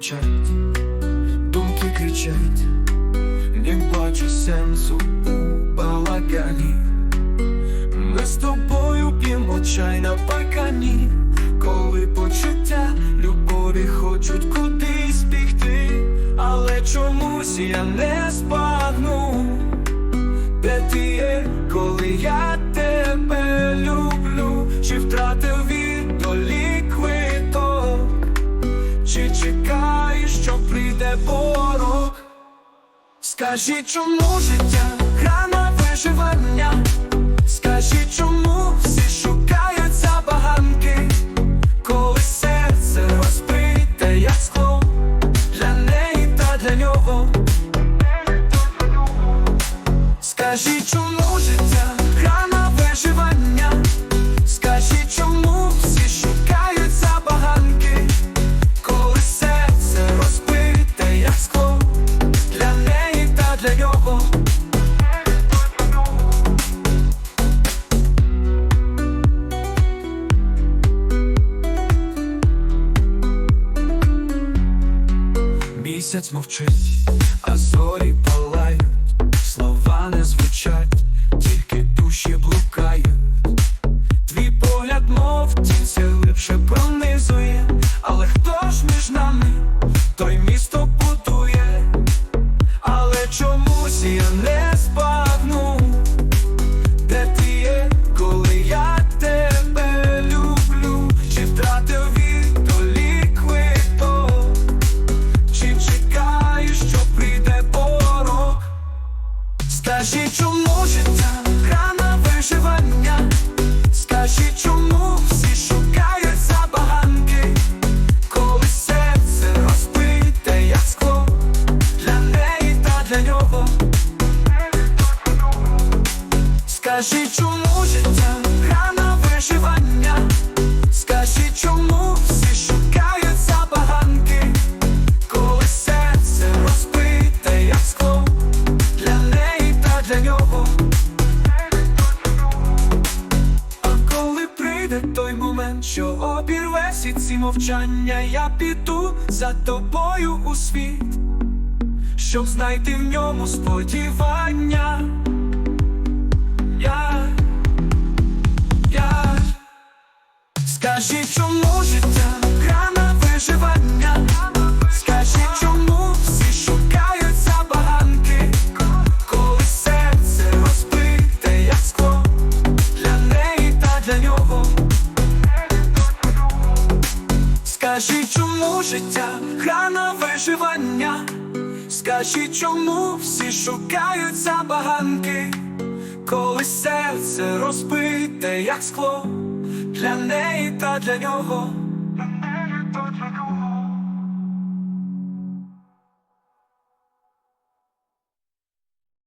мовчать, думки кричать, не бачу сенсу у балагані. Ми з тобою п'ємо чай на паркані, коли почуття любові хочуть кудись бігти, але чомусь я не збагну, де ти є, коли я Скажи, чому життя гра на виживання? Скажи, чому всі шукають забаганки, коли серце розбите, як скло для неї та для нього. Скажи, чому Місяць мовчить, а зорі палають, слова не звучать, тільки душі блукають. Скажи, чому життя гра на виживання? Скажи, чому всі шукають забаганки, коли серце розбите, як скло для неї та для нього. Скажи, чому всі ці мовчання, я піду за тобою у світ, щоб знайти в ньому сподівання. Я, я Скажи, чому життя життя гра виживання? скажіть, чому всі шукають забаганки, коли серце розбите, як скло для неї та для нього.